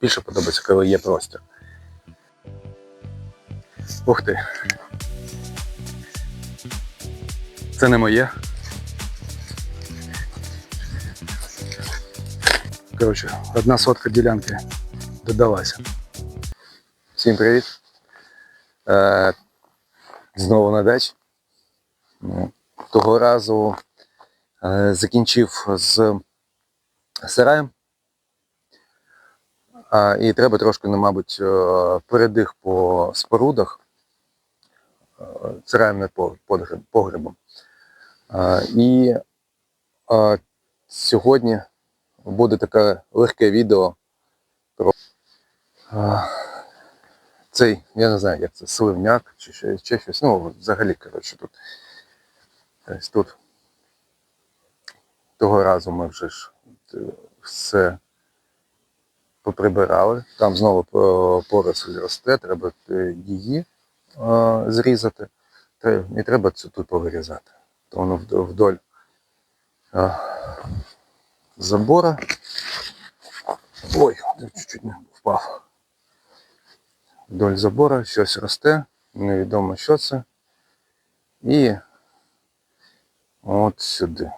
більше подобається, коли є простір. Ух ти. Це не моє. Коротше, одна сотка ділянки додалася. Всім привіт. Е, знову на дачі. Ну, Того разу е, закінчив з сараєм. І треба трошки, ну, мабуть, е, передих по спорудах е, сараєм над погребом. І сьогодні буде таке легке відео про цей, я не знаю, як це, сливняк чи ще щось. Ну, взагалі, коротше, тут. Ось тут. Того разу ми вже ж е, все поприбирали. Там знову поросль росте, треба е, її е, зрізати. І треба це тут повирізати. То воно вдоль е, забора. Ой, чуть-чуть не впав. Вдоль забора щось росте, невідомо що це. І от сюди.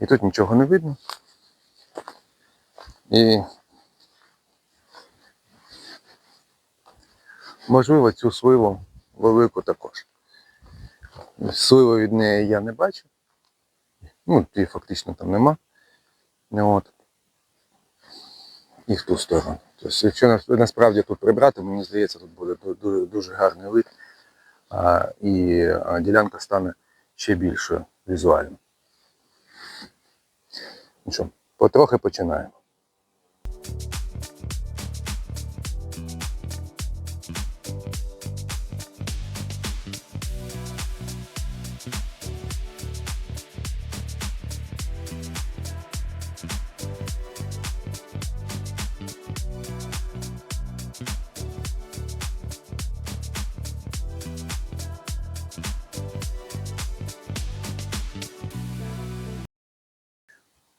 І тут нічого не видно. І можливо цю сливу велику також. Сливи від неї я не бачу. Ну, її фактично там нема. Ну, От. І в ту сторону. Тобто, якщо насправді тут прибрати, мені здається, тут буде ду- ду- дуже гарний вид. А, і ділянка стане ще більшою візуально. Ну що, потрохи починаємо.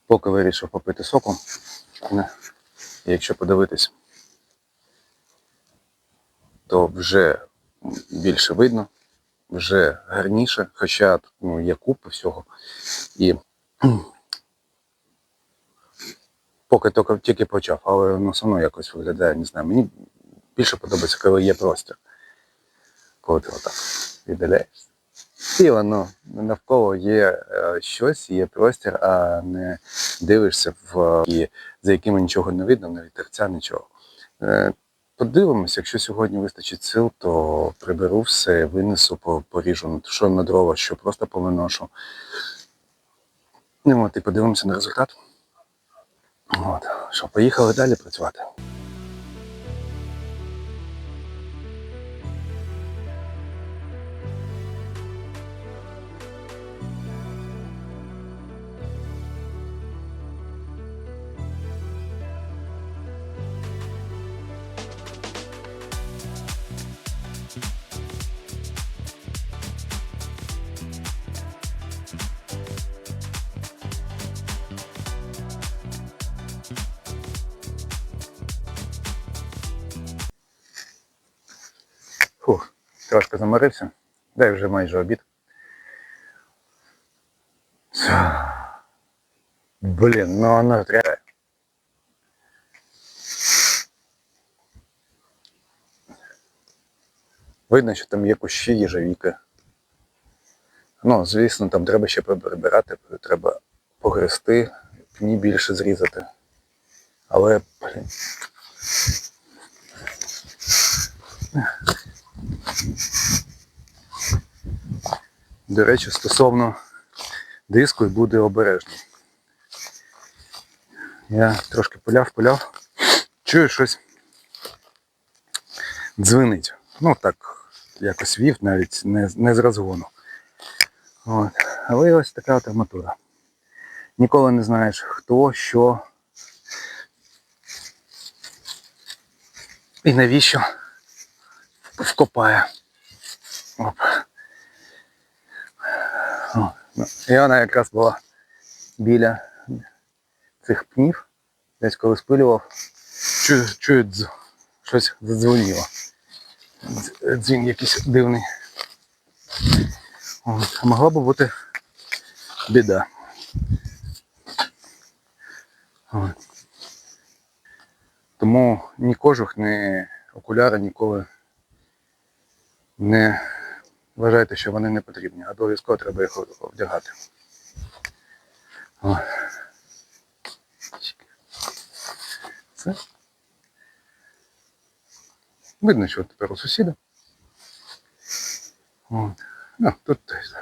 Поки вирішив попити соку. Якщо подивитись, то вже більше видно, вже гарніше, хоча ну, є купа всього. І поки тільки, почав, але воно все одно якось виглядає, не знаю. Мені більше подобається, коли є простір. Коли ти отак віддаляєшся. І воно навколо є е, щось, є простір, а не дивишся в і за якими нічого не видно, не вітерця, нічого. Е, Подивимось, якщо сьогодні вистачить сил, то приберу все, винесу, поріжу, що на дрова, що просто повиношу. Ну, от, і подивимося на результат. От, що, поїхали далі працювати. Фух, трошки заморився. Дай вже майже обід. Блін, ну воно треба. Видно, що там є кущі їжевіки. Ну, звісно, там треба ще прибирати, треба погрести, пні більше зрізати. Але, блін. До речі, стосовно диску і буде обережний. Я трошки поляв. Чую щось дзвенить. Ну так, якось вів, навіть не, не з розгону. От. Але ось така арматура. Ніколи не знаєш, хто, що. І навіщо вкопає. Оп. І вона якраз була біля цих пнів. Десь коли спилював, Чую, чую дз. Щось задзвоніло. Дзвін якийсь дивний. От. Могла б бути біда. От. Тому ні кожух, ні окуляри ніколи не вважайте, що вони не потрібні. а Обов'язково треба їх вдягати. Це. Видно, що тепер у сусіда. От. Ну, тут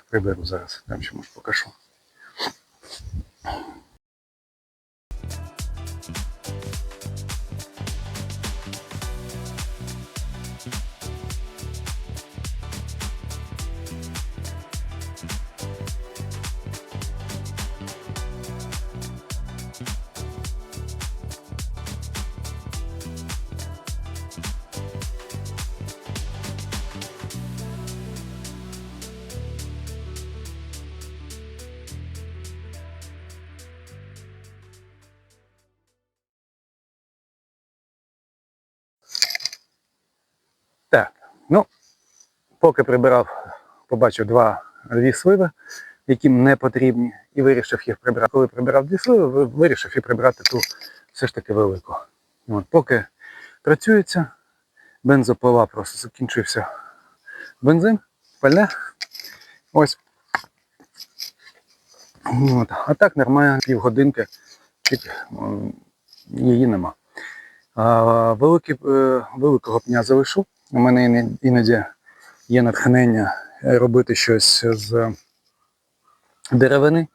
приберу зараз, там ще може покажу. Ну, поки прибирав, побачив два дві сливи, які не потрібні, і вирішив їх прибрати. Коли прибирав дві сливи, вирішив і прибрати ту все ж таки велику. От, поки працюється, бензопила просто закінчився бензин, пальне. Ось. От. А так нормально півгодинки, чик, її нема. А, великий, е, великого пня залишу. У мене іноді є натхнення робити щось з деревини.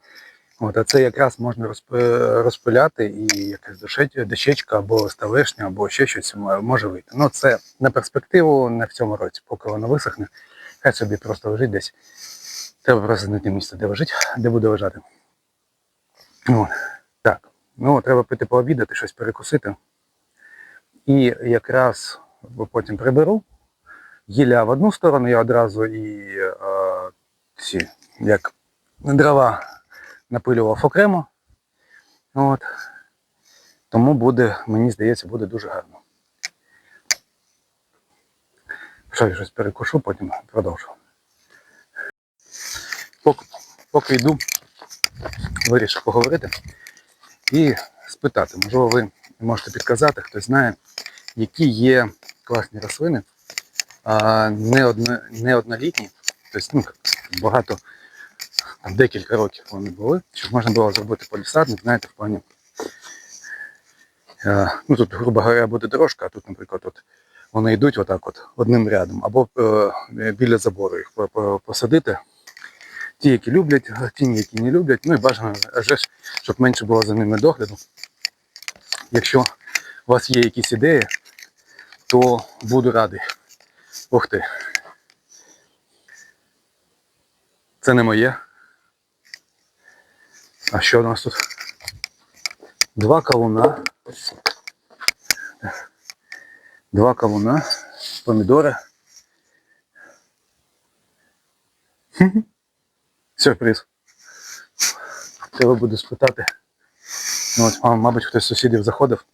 От, а це якраз можна розпиляти і якась дощечка, дощечка або ставишня, або ще щось може вийти. Ну це на перспективу не в цьому році, поки воно висохне. Хай собі просто лежить десь. Треба просто знайти місце, де лежить, де буде лежати. От. Так. Ну, треба піти пообідати, щось перекусити. І якраз потім приберу. Гілля в одну сторону, я одразу і е, ці, як дрова напилював окремо. От. Тому буде, мені здається, буде дуже гарно. Що я щось перекушу, потім продовжу. Поки, поки йду, вирішив поговорити і спитати, можливо, ви можете підказати, хтось знає, які є класні рослини, а не, одно, не однолітні, тобто ну, багато, там, декілька років вони були, щоб можна було зробити полісадник, знаєте, в плані. е, Ну тут, грубо говоря, буде дорожка, а тут, наприклад, от, вони йдуть отак от одним рядом, або е, біля забору їх по- по- посадити. Ті, які люблять, ті, які не люблять. Ну і бажано, ж, щоб менше було за ними догляду. Якщо у вас є якісь ідеї, то буду радий. Ух ти. Це не моє. А що у нас тут? Два кавуна. Два кавуна, помідори. Сюрприз. Треба буде спитати. Ну, от, мабуть, хтось з сусідів заходив.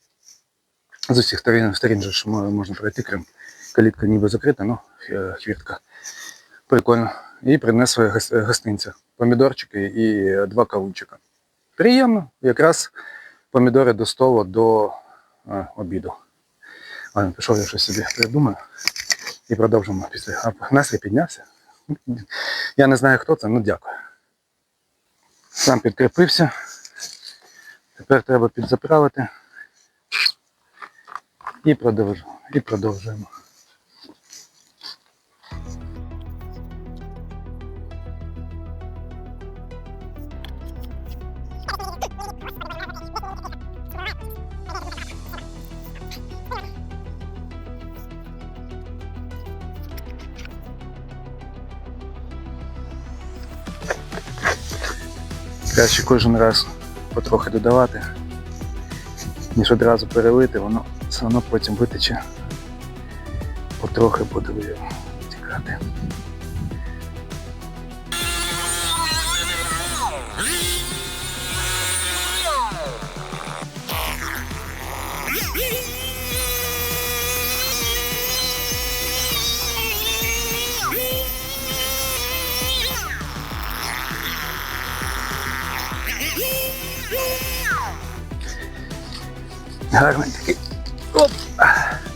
З усіх сторін, сторін же ж можна пройти, крім калітка ніби закрита, ну, хвіртка. Прикольно. І принесли гос- гостинця. Помідорчики і два кавунчика. Приємно. Якраз помідори до столу до е, обіду. Ладно, пішов я щось собі придумаю. І продовжимо після. А настрій піднявся. Я не знаю, хто це, ну дякую. Сам підкріпився. Тепер треба підзаправити. І продовжуємо. І продовжуємо. Краще кожен раз потрохи додавати, ніж одразу перелити, воно все одно потім витече, потрохи буде витікати. Гарний такий Оп!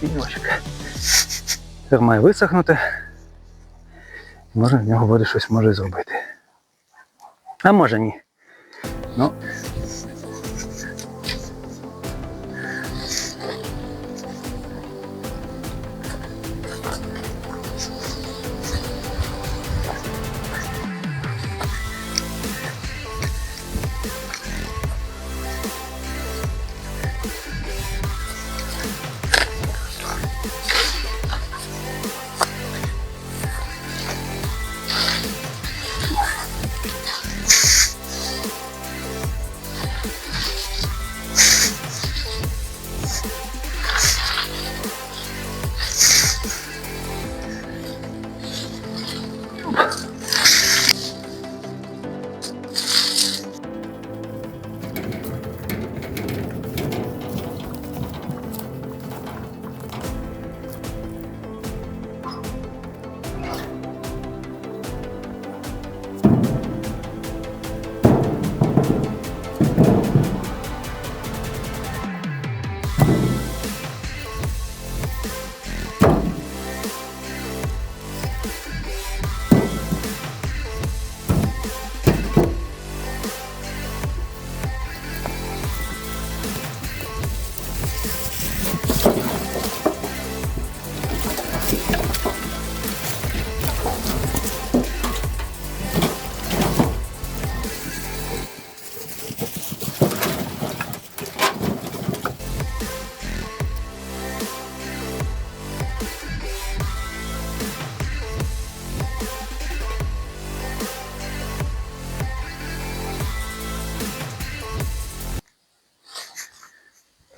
Піньочок. Тепер має висохнути. Може в нього буде щось може зробити. А може ні. Ну.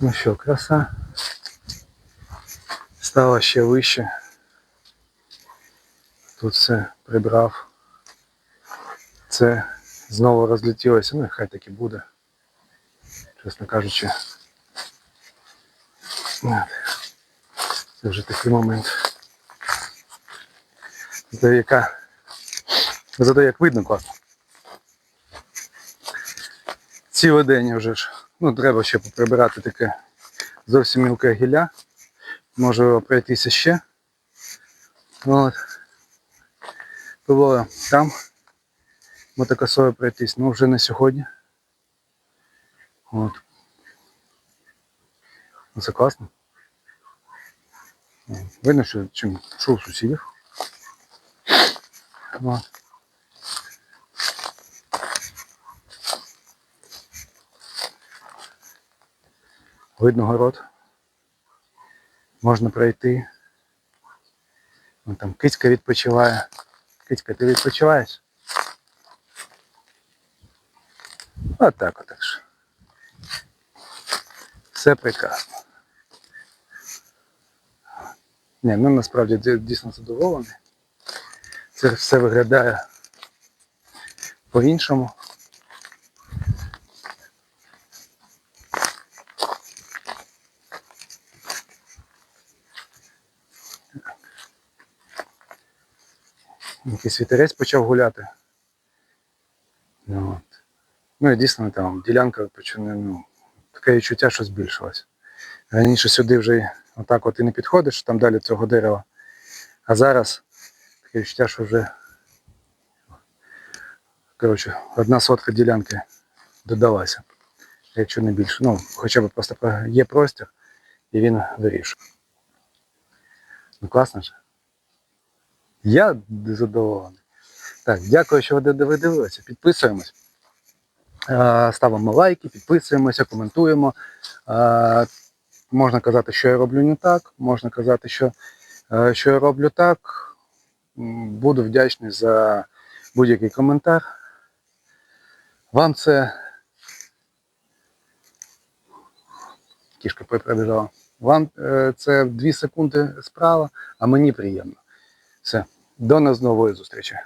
Ну що, краса. Стало ще вище. Тут все прибрав. Це знову розлетілося, ну і хай так і буде. Чесно кажучи. Це вже такий момент. Зато яка. Зато як видно класно. Цілий день вже ж. Ну, треба ще поприбирати таке зовсім мілке гілля. Може пройтися ще. От. Було там мотокосою пройтись, ну вже не сьогодні. От. Ну, Це класно. Видно, що чим шов сусідів. От. Видно город. Можна пройти. Вон там кицька відпочиває. Кицька, ти відпочиваєш? Отак отак ж. Все прекрасно. Ні, ну насправді дійсно задоволений. Це все виглядає по-іншому. Якийсь вітерець почав гуляти. Ну, от. ну і дійсно там ділянка почне, ну, таке відчуття, що збільшилось. Раніше сюди вже отак от і не підходиш, там далі цього дерева. А зараз таке відчуття, що вже коротше, одна сотка ділянки додалася, якщо не більше. Ну, хоча б просто є простір і він вирішує. Ну класно ж. Я задоволений. Так, дякую, що ви ви дивилися. Підписуємось. Ставимо лайки, підписуємося, коментуємо. Можна казати, що я роблю не так, можна казати, що, що я роблю так. Буду вдячний за будь-який коментар. Вам це. Кішка прибіжала. Вам е, це 2 секунди справа, а мені приємно. Все, до нас нової зустрічі.